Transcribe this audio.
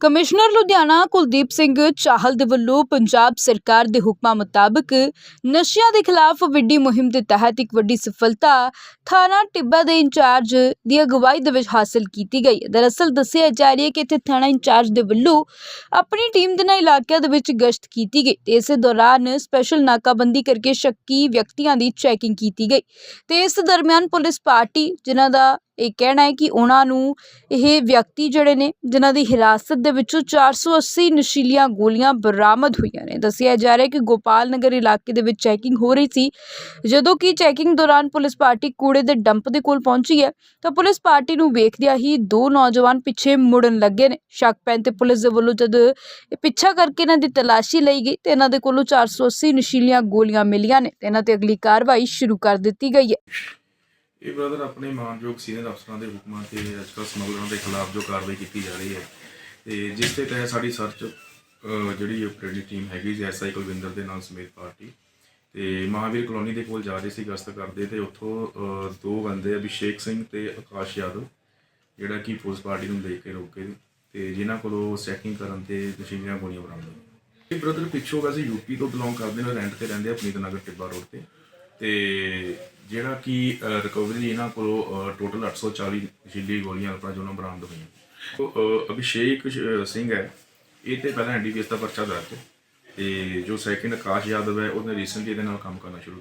Commissioner Ludhiana Kuldeep Singh Chahal ਦੇ ਵੱਲੋਂ ਪੰਜਾਬ ਸਰਕਾਰ ਦੇ ਹੁਕਮਾਂ ਮੁਤਾਬਕ ਨਸ਼ਿਆਂ ਦੇ ਖਿਲਾਫ ਵੱਡੀ ਮੁਹਿੰਮ ਦੇ ਤਹਿਤ ਇੱਕ ਵੱਡੀ ਸਫਲਤਾ ਥਾਣਾ ਟਿੱਬਾ ਦੇ ਇੰਚਾਰਜ ਦੀ ਅਗਵਾਈ ਦੇ ਵਿੱਚ ਹਾਸਲ ਕੀਤੀ ਗਈ। ਹੈ ਦਰਅਸਲ ਦੱਸਿਆ ਜਾ ਰਿਹਾ ਹੈ ਕਿ ਇੱਥੇ ਥਾਣਾ ਇੰਚਾਰਜ ਦੇ ਵੱਲੋਂ ਆਪਣੀ ਟੀਮ ਦੇ ਨਾਲ ਇਲਾਕਿਆਂ ਦੇ ਵਿੱਚ ਗਸ਼ਤ ਕੀਤੀ ਗਈ ਤੇ ਇਸੇ ਦੌਰਾਨ ਸਪੈਸ਼ਲ ਨਾਕਾਬੰਦੀ ਕਰਕੇ ਸ਼ੱਕੀ ਵਿਅਕਤੀਆਂ ਦੀ ਚੈਕਿੰਗ ਕੀਤੀ ਗਈ ਤੇ ਇਸ ਦਰਮਿਆਨ ਪੁਲਿਸ ਪਾਰਟੀ, ਜਿਨ੍ਹਾਂ ਦਾ ਇਹ ਕਹਿਣਾ ਹੈ ਕਿ ਉਹਨਾਂ ਨੂੰ ਇਹ ਵਿਅਕਤੀ ਜਿਹੜੇ ਨੇ, ਜਿਨ੍ਹਾਂ ਦੀ ਹਿਰਾਸਤ ਦੇ ਵਿੱਚੋਂ 480 ਨਸ਼ੀਲੀਆਂ ਗੋਲੀਆਂ ਬਰਾਮਦ ਹੋਈਆਂ ਨੇ। ਦੱਸਿਆ ਜਾ ਰਿਹਾ ਹੈ ਕਿ ਗੋਪਾਲ ਨਗਰ ਇਲਾਕੇ ਦੇ ਵਿੱਚ ਚੈਕਿੰਗ ਹੋ ਰਹੀ ਸੀ। ਜਦੋਂ ਕਿ ਚੈਕਿੰਗ ਦੌਰਾਨ ਪੁਲਿਸ ਪਾਰਟੀ ਕੂੜੇ ਦੇ ਡੰਪ ਦੇ ਕੋਲ ਪਹੁੰਚੀ ਹੈ, ਤਾਂ ਪੁਲਿਸ ਪਾਰਟੀ ਨੂੰ ਵੇਖਦਿਆਂ ਹੀ ਦੋ ਨੌਜਵਾਨ ਪਿੱਛੇ ਮੁੜਨ ਲੱਗੇ ਨੇ। ਸ਼ੱਕ ਪੈਣ ਤੇ ਪੁਲਿਸ ਦੇ ਵੱਲੋਂ ਜਦ ਇਹ ਪਿੱਛਾ ਕਰਕੇ ਇਹਨਾਂ ਦੀ ਤਲਾਸ਼ੀ ਲਈ ਗਈ, ਤੇ ਇਹਨਾਂ ਦੇ ਕੋਲੋਂ 480 ਨਸ਼ੀਲੀਆਂ ਗੋਲੀਆਂ ਮਿਲੀਆਂ ਨੇ, ਤੇ ਇਹਨਾਂ ਤੇ ਅਗਲੀ ਕਾਰਵਾਈ ਸ਼ੁਰੂ ਕਰ ਦਿੱਤੀ ਗਈ ਹੈ। ਇਹ ਬ੍ਰਦਰ ਆਪਣੇ ਮਾਨਯੋਗ ਸੀਨੀਅਰ ਅਫਸਰਾਂ ਦੇ ਹੁਕਮਾਂ ਤੇ ਅੱਜਕੱਲ੍ਹ ਸਮਗਲਰਾਂ ਦੇ ਖਿਲਾਫ ਜੋ ਕਾਰਵਾਈ ਕੀਤੀ ਜਾ ਰਹੀ ਹੈ ਤੇ ਜਿਸ ਦੇ ਤਹਿਤ ਸਾਡੀ ਸਰਚ ਜਿਹੜੀ ਆਪਰੇਟਿਵ ਟੀਮ ਹੈਗੀ ਜੀ ਐਸਆਈ ਕੁਲਵਿੰਦਰ ਦੇ ਨਾਲ ਸਮੇਤ ਪਾਰਟੀ, ਤੇ ਮਹਾਵੀਰ ਕਲੋਨੀ ਦੇ ਕੋਲ ਜਾ ਰਹੇ ਸੀ ਗਸ਼ਤ ਕਰਦੇ ਤੇ ਉੱਥੋਂ ਦੋ ਬੰਦੇ, ਅਭਿਸ਼ੇਕ ਸਿੰਘ ਤੇ ਆਕਾਸ਼ ਯਾਦਵ, ਜਿਹੜਾ ਕਿ ਪੁਲਿਸ ਪਾਰਟੀ ਨੂੰ ਦੇਖ ਕੇ ਰੋਕੇ ਤੇ ਜਿਨ੍ਹਾਂ ਕੋਲੋਂ ਸੈਕਿੰਗ ਕਰਨ ਤੇ ਨਸ਼ੀਲੀਆਂ ਗੋਲੀਆਂ ਬਰਾਮਦ ਹੋਈਆਂ। ਇਹ ਬ੍ਰਦਰ ਪਿੱਛੋਂ ਵੈਸੇ ਯੂਪੀ ਤੋਂ ਬਿਲੋਂਗ ਕਰਦੇ ਨੇ ਰੈਂਟ ਤੇ ਰਹਿੰਦੇ ਆ, ਪਨੀਤ ਨਗਰ ਟਿੱਬਾ ਰੋਡ ਤੇ। ਤੇ ਜਿਹੜਾ ਕਿ ਰਿਕਵਰੀ ਇਹਨਾਂ ਕੋਲੋਂ ਟੋਟਲ 840 ਨਸ਼ੀਲੀ ਗੋਲੀਆਂ ਆਪਣਾ ਜੋ ਬਰਾਮਦ ਹੋਈਆਂ। ਅਭਿਸ਼ੇਕ ਸਿੰਘ ਹੈ। ਇਹ ਤੇ ਪਹਿਲਾਂ ਐਨਡੀਪੀਐਸ ਦਾ ਪਰਚਾ ਦਰਜ ਹੈ। ਤੇ ਜੋ ਸੈਕਿੰਡ ਆਕਾਸ਼ ਯਾਦਵ ਹੈ, ਉਹਨੇ ਰੀਸੈਂਟਲੀ ਇਹਦੇ ਨਾਲ ਕੰਮ ਕਰਨਾ ਸ਼ੁਰੂ